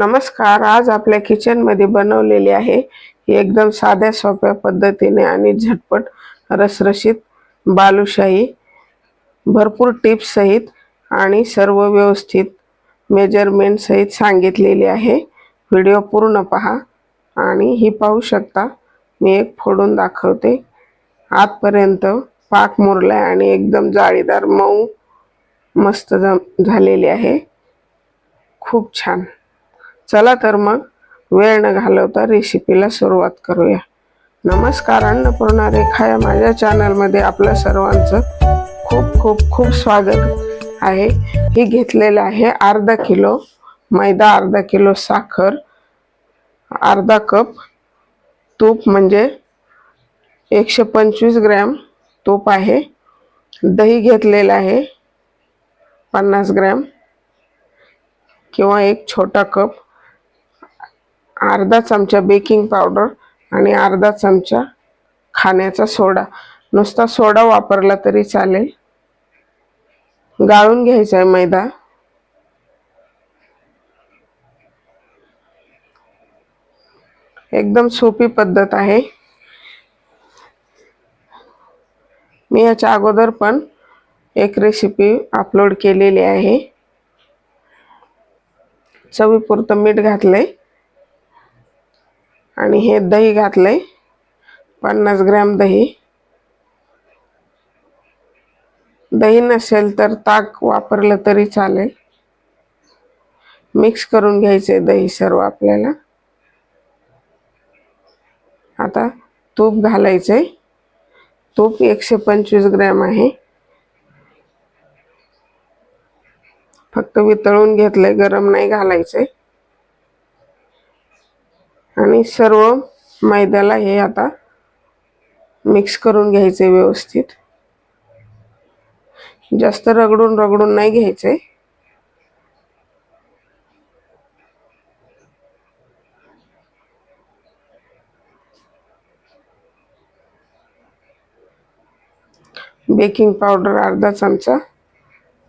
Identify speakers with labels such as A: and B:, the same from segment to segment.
A: नमस्कार आज आपल्या किचनमध्ये बनवलेली आहे ही एकदम साध्या सोप्या पद्धतीने आणि झटपट रसरशीत बालुशाही. भरपूर टिप्स सहित आणि सर्व व्यवस्थित मेजरमेंट सहित सांगितलेली आहे. व्हिडिओ पूर्ण पहा आणि ही पाहू शकता. मी एक फोडून दाखवते. आतपर्यंत पाक मुरलाय आणि एकदम जाळीदार मऊ मस्त जम झालेली आहे. खूप छान. चला तर मग वेळ न घालवता रेसिपीला सुरुवात करूया. नमस्कार अन्नपूर्णा रेखा या माझ्या चॅनलमध्ये आपल्या सर्वांचं खूप खूप खूप स्वागत आहे. ही घेतलेलं आहे अर्धा किलो मैदा अर्धा किलो साखर अर्धा कप तूप म्हणजे एकशे पंचवीस ग्रॅम तूप आहे. दही घेतलेलं आहे पन्नास ग्रॅम किंवा एक छोटा कप. अर्धा चमचा बेकिंग पावडर आणि अर्धा चमचा खाण्याचा सोडा. नुसता सोडा वापरला तरी चालेल. गाळून घ्यायचा आहे मैदा. एकदम सोपी पद्धत आहे. मी याच्या अगोदर पण एक रेसिपी अपलोड केलेली आहे. चवीपुरतं मीठ घातलं आहे आणि हे दही घातलंय. पन्नास ग्रॅम दही. दही नसेल तर ताक वापरलं तरी चालेल. मिक्स करून घ्यायचे दही सर्व आपल्याला. आता तूप घालायचंय. तूप एकशे पंचवीस ग्रॅम आहे. फक्त वितळून घेतलंय गरम नाही घालायचंय. आणि सर्व मैद्याला हे आता मिक्स करून घ्यायचे व्यवस्थित. जास्त रगडून रगडून नाही घ्यायचे. बेकिंग पावडर अर्धा चमचा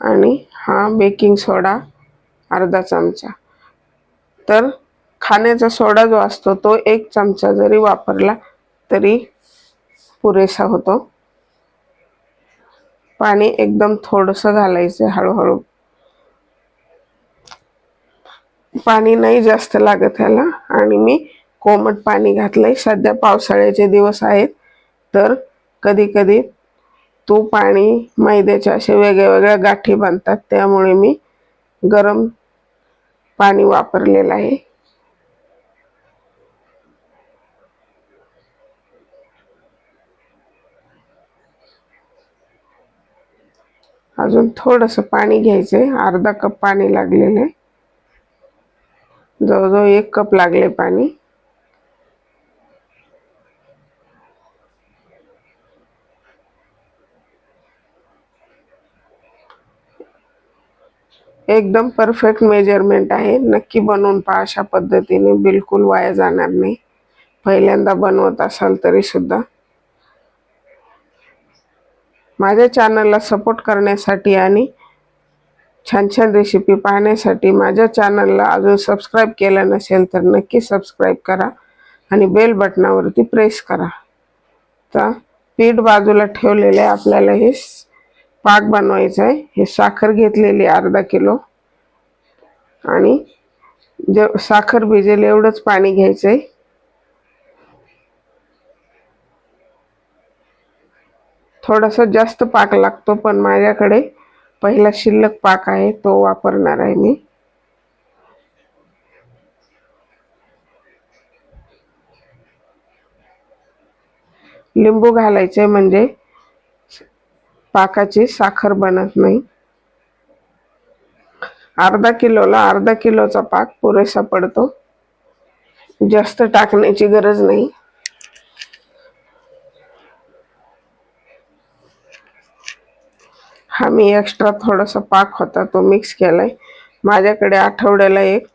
A: आणि हा बेकिंग सोडा अर्धा चमचा. तर खाण्याचा सोडा जो असतो तो एक चमचा जरी वापरला तरी पुरेसा होतो. पाणी एकदम थोडंसं घालायचं हळूहळू. पाणी नाही जास्त लागत ह्याला आणि मी कोमट पाणी घातलंय. सध्या पावसाळ्याचे दिवस आहेत तर कधी कधी तूप आणि मैद्याच्या असे वेगळ्या वेगळ्या गाठी बांधतात त्यामुळे मी गरम पाणी वापरलेलं आहे. अजून थोडंसं पाणी घ्यायचं आहे अर्धा कप पाणी लागलेलं आहे. जवळजवळ एक कप लागले पाणी. एकदम परफेक्ट मेजरमेंट आहे. नक्की बनवून पहा अशा पद्धतीने. बिलकुल वाया जाणार नाही. पहिल्यांदा बनवत असाल तरी सुद्धा माझ्या चॅनलला सपोर्ट करण्यासाठी आणि छान छान रेसिपी पाहण्यासाठी माझ्या चॅनलला अजून सबस्क्राईब केलं नसेल तर नक्की सबस्क्राईब करा आणि बेल बटनावरती प्रेस करा. तर पीठ बाजूला ठेवलेलं आहे. आपल्याला हे पाक बनवायचं आहे. हे साखर घेतलेली अर्धा किलो. आणि जे साखर भिजेल एवढंच पाणी घ्यायचं आहे थोडासा जास्त पाक लागतो पण माझ्याकडे पहिला शिल्लक पाक आहे तो वापरणार आहे मी. लिंबू घालायचे म्हणजे पाकाची साखर बनत नाही. अर्धा किलोला अर्धा किलोचा पाक पुरेसा पडतो. जास्त टाकण्याची गरज नाही. हा मी एक्स्ट्रा थोडासा पाक होता तो मिक्स केलाय. माझ्याकडे आठवड्याला एक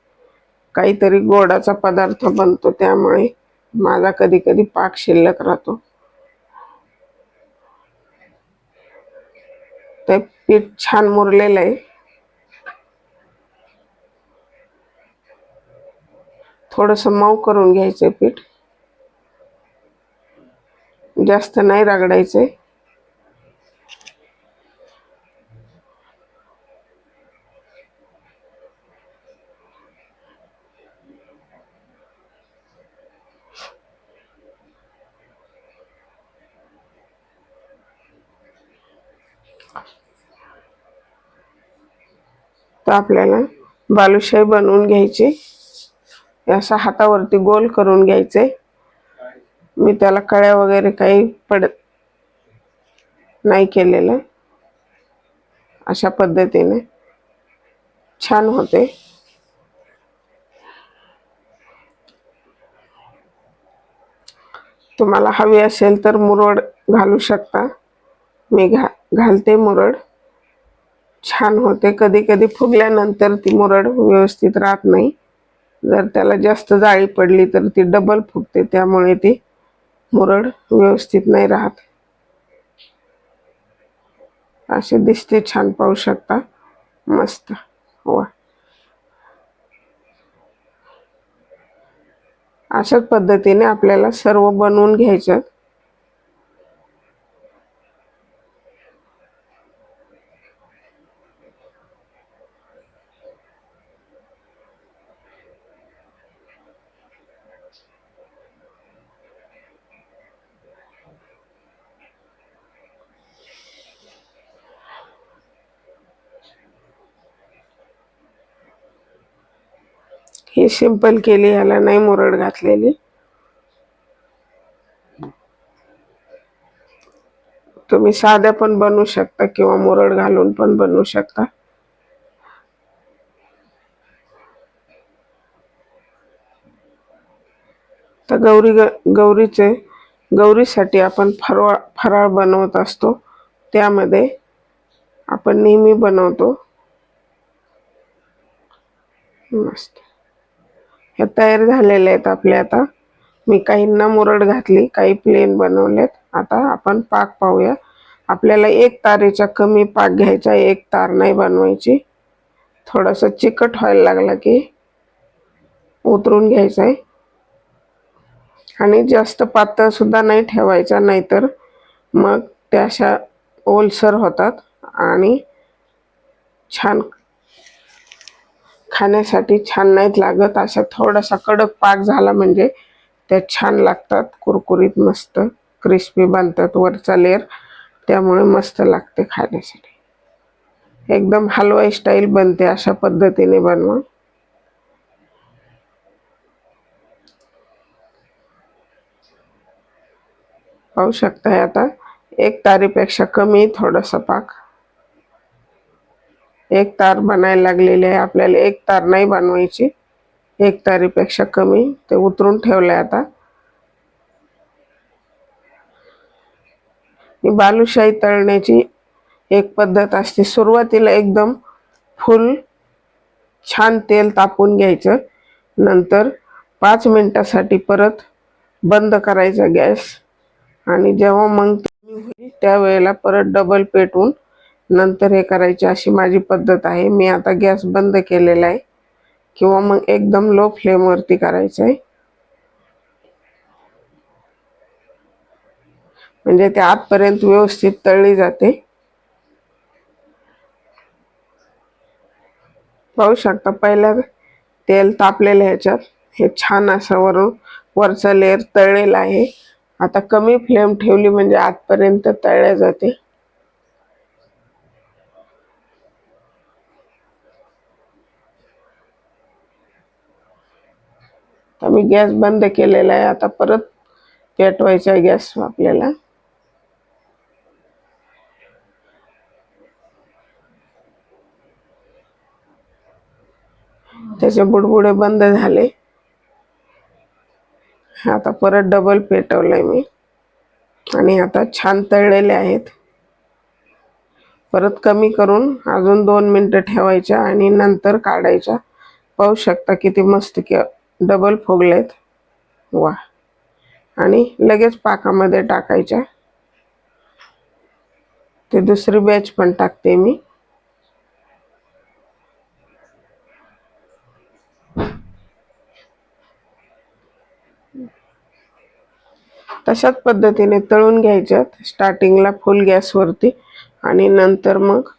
A: काहीतरी गोडाचा पदार्थ बनतो त्यामुळे माझा कधी कधी पाक शिल्लक राहतो. ते पीठ छान मुरलेलं आहे. थोडंसं मऊ करून घ्यायचं पीठ. जास्त नाही रगडायचे तर आपल्याला बालुशाही बनवून घ्यायची. हे असं हातावरती गोल करून घ्यायचे. मी त्याला कळ्या वगैरे काही पडत नाही केलेलं अशा पद्धतीने. छान होते. तुम्हाला हवी असेल तर मुरड घालू शकता. मी घा घालते मुरड. छान होते. कधी कधी फुगल्यानंतर ती मुरड व्यवस्थित राहत नाही. जर त्याला जास्त जाळी पडली तर ती डबल फुगते. त्यामुळे ती मुरड व्यवस्थित नाही राहत. असे दिसते छान पाहू शकता. मस्त. वा. अशाच पद्धतीने आपल्याला सर्व बनवून घ्यायचं. हे सिंपल केली ह्याला नाही मुरड घातलेली. तुम्ही साध्या पण बनवू शकता किंवा मुरड घालून पण बनवू शकता. तर गौरी ग गौरीचे गौरीसाठी आपण फरवा फराळ बनवत असतो. त्यामध्ये आपण नेहमी बनवतो. मस्त. हे तयार झालेले आहेत आपले आता. मी काहींना मुरड घातली काही प्लेन बनवलेत. आता आपण पाक पाहूया. आपल्याला एक तारेच्या कमी पाक घ्यायचा एक तार नाही बनवायची. थोडंसं चिकट व्हायला लागला की उतरून घ्यायचं आहे. आणि जास्त पातळसुद्धा नाही ठेवायचा नाहीतर मग त्या अशा ओलसर होतात आणि छान खाण्यासाठी छान नाहीत लागत. असा थोडासा कडक पाक झाला म्हणजे त्या छान लागतात. कुरकुरीत मस्त क्रिस्पी बनतात वरचा लेअर त्यामुळे मस्त लागते खाण्यासाठी. एकदम हलवाई स्टाईल बनते अशा पद्धतीने बनवा. पाहू शकताय आता? एक तारीपेक्षा कमी थोडासा पाक. एक तार बनायला लागलेली आहे. आपल्याला एक तार नाही बनवायची. एक तारीपेक्षा कमी. ते उतरून ठेवलंय आता. बालुशाही तळण्याची एक पद्धत असते. सुरुवातीला एकदम फुल छान तेल तापून घ्यायचं. नंतर पाच मिनिटासाठी परत बंद करायचा गॅस. आणि जेव्हा मग त्यावेळेला परत डबल पेटवून नंतर हे करायची अशी माझी पद्धत आहे. मी आता गॅस बंद केलेला आहे. किंवा मग एकदम लो फ्लेमवरती करायचं आहे. म्हणजे ते आतपर्यंत व्यवस्थित तळली जाते. पाहू शकता पहिल्या तेल तापलेलं ह्याच्यात हे छान असं वरून वरचा लेअर तळलेला आहे. आता कमी फ्लेम ठेवली म्हणजे आतपर्यंत तळल्या जाते. तर मी गॅस बंद केलेला आहे. आता परत पेटवायचा आहे गॅस आपल्याला. त्याचे बुडबुडे बंद झाले. आता परत डबल पेटवलंय मी. आणि आता छान तळलेले आहेत. परत कमी करून अजून दोन मिनटं ठेवायच्या आणि नंतर काढायच्या. पाहू शकता किती मस्त किंवा डबल फोगलेत. वा. आणि लगेच पाकामध्ये टाकायच्या. ते दुसरी बॅच पण टाकते मी. तशाच पद्धतीने तळून घ्यायच्यात. स्टार्टिंगला फुल गॅसवरती आणि नंतर मग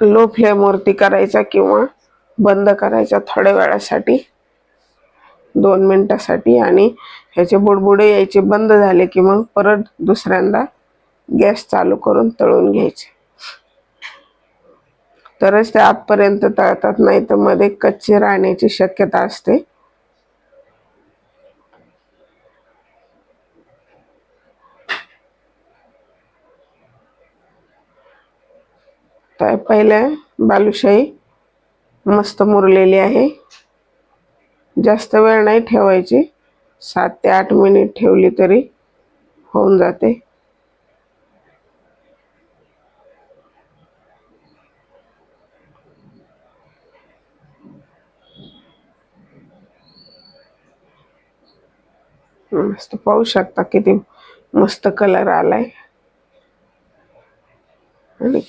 A: लो फ्लेमवरती करायचा किंवा बंद करायचा थोड्या वेळासाठी दोन मिनटासाठी आणि ह्याचे बुडबुडे यायचे बंद झाले की मग परत दुसऱ्यांदा गॅस चालू करून तळून घ्यायचे. तरच ते आतपर्यंत तळतात नाही तर मध्ये कच्चे राहण्याची शक्यता असते. तर पहिल्या बालुशाही मस्त मुरलेली आहे. जास्त वेळ नाही ठेवायची. सात ते आठ मिनिट ठेवली तरी होऊन जाते. मस्त पाहू शकता किती मस्त कलर आलाय.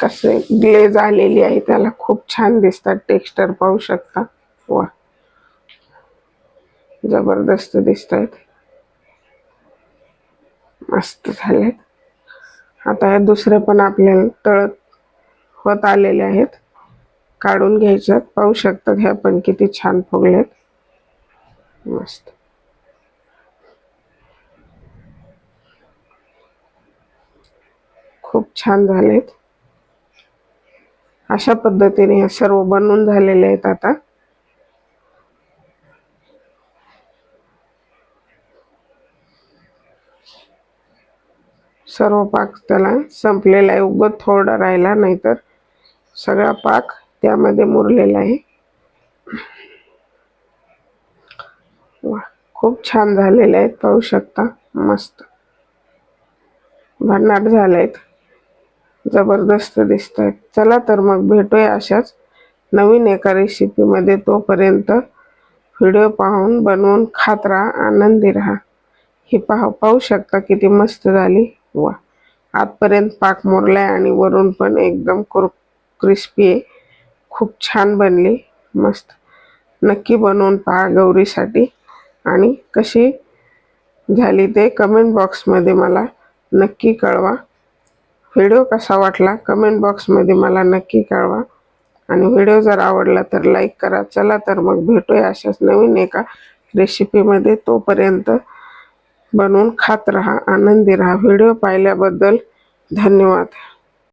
A: कसे ग्लेज आलेली आहे त्याला खूप छान दिसतात. टेक्स्चर पाहू शकता. वा. जबरदस्त दिसत आहेत मस्त झालेत. आता हे दुसरे पण आपल्याला तळत होत आलेले आहेत. काढून घ्यायच्यात. पाहू शकतात ह्या पण किती छान फुगलेत. मस्त. खूप छान झालेत. अशा पद्धतीने हे सर्व बनवून झालेले आहेत आता. सर्व पाक त्याला संपलेला आहे. उगत थोडा राहिला नाहीतर सगळा पाक त्यामध्ये मुरलेला आहे. वा खूप छान झालेले आहेत. पाहू शकता मस्त. भन्नाट झाले आहेत जबरदस्त दिसत आहेत चला तर मग भेटूया अशाच नवीन एका रेसिपीमध्ये तोपर्यंत व्हिडिओ पाहून बनवून खात राहा आनंदी राहा. ही पाह पाहू शकता किती मस्त झाली. वा. आतपर्यंत पाक मुरलाय आणि वरून पण एकदम कुर क्रिस्पी आहे. खूप छान बनली. मस्त. नक्की बनवून पहा गौरीसाठी. आणि कशी झाली ते कमेंट बॉक्समध्ये मला नक्की कळवा. व्हिडिओ कसा वाटला कमेंट बॉक्समध्ये मला नक्की कळवा. आणि व्हिडिओ जर आवडला तर लाईक करा. चला तर मग भेटूया अशाच नवीन एका रेसिपीमध्ये. तोपर्यंत बनवून खात राहा आनंदी राहा. व्हिडिओ पाहिल्याबद्दल धन्यवाद.